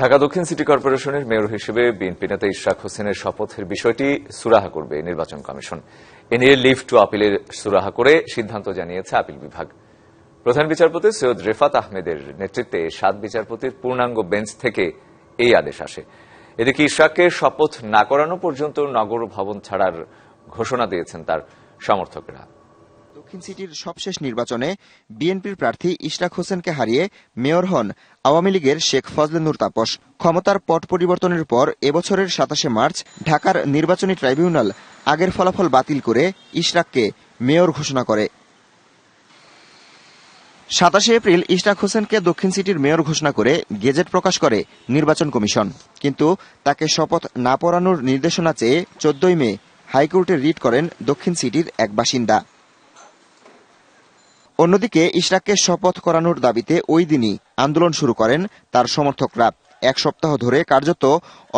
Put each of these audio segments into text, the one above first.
ঢাকা দক্ষিণ সিটি কর্পোরেশনের মেয়র হিসেবে বিএনপি নেতা ইশরাক হোসেনের শপথের বিষয়টি সুরাহা করবে নির্বাচন কমিশন। এ নিয়ে লিভ টু আপিলের সুরাহা করে সিদ্ধান্ত জানিয়েছে আপিল বিভাগ। প্রধান বিচারপতি সৈয়দ রেফাত আহমেদের নেতৃত্বে সাত বিচারপতির পূর্ণাঙ্গ বেঞ্চ থেকে এই আদেশ আসে। এদিকে ইশরাককে শপথ না করানো পর্যন্ত নগর ভবন ছাড়ার ঘোষণা দিয়েছেন তার সমর্থকরা। দক্ষিণ সিটির সবশেষ নির্বাচনে বিএনপির প্রার্থী ইশরাক হোসেনকে হারিয়ে মেয়র হন আওয়ামী লীগের শেখ ফজলে নূর তাপস। ক্ষমতার পট পরিবর্তনের পর এবছরের সাতাশে মার্চ ঢাকার নির্বাচনী ট্রাইব্যুনাল আগের ফলাফল বাতিল করে ইশরাককে মেয়র ঘোষণা করে। সাতাশে এপ্রিল ইশরাক হোসেনকে দক্ষিণ সিটির মেয়র ঘোষণা করে গেজেট প্রকাশ করে নির্বাচন কমিশন। কিন্তু তাকে শপথ না পড়ানোর নির্দেশনা চেয়ে চোদ্দই মে হাইকোর্টে রিট করেন দক্ষিণ সিটির এক বাসিন্দা। অন্যদিকে ইশরাককে শপথ করানোর দাবিতে ওই দিনই আন্দোলন শুরু করেন তার সমর্থকরা। এক সপ্তাহ ধরে কার্যত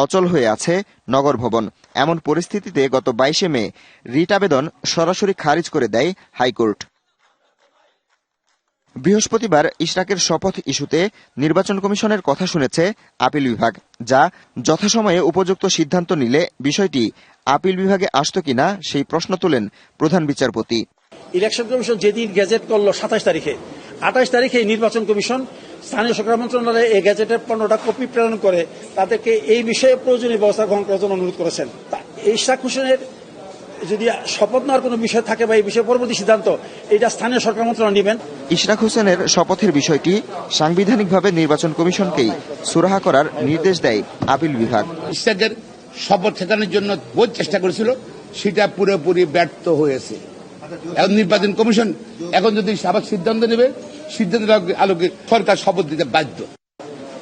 অচল হয়ে আছে নগর ভবন। এমন পরিস্থিতিতে গত বাইশে মে রিট আবেদন সরাসরি খারিজ করে দেয় হাইকোর্ট। বৃহস্পতিবার ইশরাকের শপথ ইস্যুতে নির্বাচন কমিশনের কথা শুনেছে আপিল বিভাগ, যা যথাসময়ে উপযুক্ত সিদ্ধান্ত নিলে বিষয়টি আপিল বিভাগে আসত কিনা সেই প্রশ্ন তোলেন প্রধান বিচারপতি। ইলেকশন কমিশন যেদিন গেজেট করল সাতাশ তারিখে আঠাশ তারিখে নির্বাচন কমিশন স্থানীয় সরকার মন্ত্রণালয়ে এই গেজেটের পনেরোটা কপি প্রেরণ করে তাদেরকে এই বিষয়ে প্রয়োজনীয় ব্যবস্থা গ্রহণ করার জন্য অনুরোধ করেছেন। ইশাক হোসেনের যদি শপথ নেওয়ার কোনো বিষয় থাকে বা এই বিষয়ে পরবর্তী সিদ্ধান্ত এটা স্থানীয় সরকার মন্ত্রণালয় নেবেন। ইশরাক হোসেনের শপথের বিষয়টি সাংবিধানিকভাবে নির্বাচন কমিশনকেই সুরাহা করার নির্দেশ দেয় আপিল বিভাগ। ইস্তাদের শপথ ঠেকানোর জন্য বহু চেষ্টা করেছিল সেটা পুরোপুরি ব্যর্থ হয়েছে। এখন নির্বাচন কমিশন এখন যদি আবার সিদ্ধান্ত নেবে সিদ্ধান্তের আলোকে সরকার শপথ দিতে বাধ্য।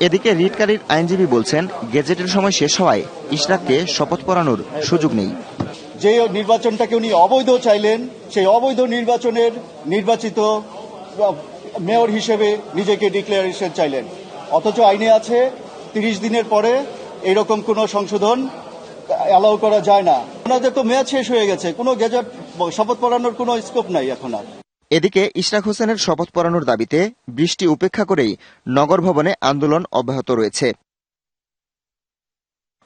এদিকে রিটকারীর আইনজীবী বলছেন গেজেটের সময় শেষ হওয়ায় ইশরাককে শপথ পড়ানোর সুযোগ নেই। যে নির্বাচনটাকে উনি অবৈধ চাইলেন সেই অবৈধ নির্বাচনের নির্বাচিত মেয়র হিসেবে নিজেকে ডিক্লারেশন চাইলেন। অথচ আইনে আছে তিরিশ দিনের পরে এরকম কোনো সংশোধন অ্যালাউ করা যায় না। ওনাদের তো মেয়াদ শেষ হয়ে গেছে কোনো গেজেট শপথ পড়ানোর কোনো স্কোপ নাই এখন আর। এদিকে ইশরাক হোসেনের শপথ পড়ানোর দাবিতে বৃষ্টি উপেক্ষা করেই নগর ভবনে আন্দোলন অব্যাহত রয়েছে।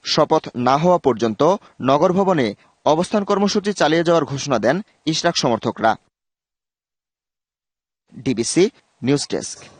শপথ না হওয়া পর্যন্ত নগর ভবনে অবস্থান কর্মসূচি চালিয়ে যাওয়ার ঘোষণা দেন ইশরাক সমর্থকরা। DBC news desk.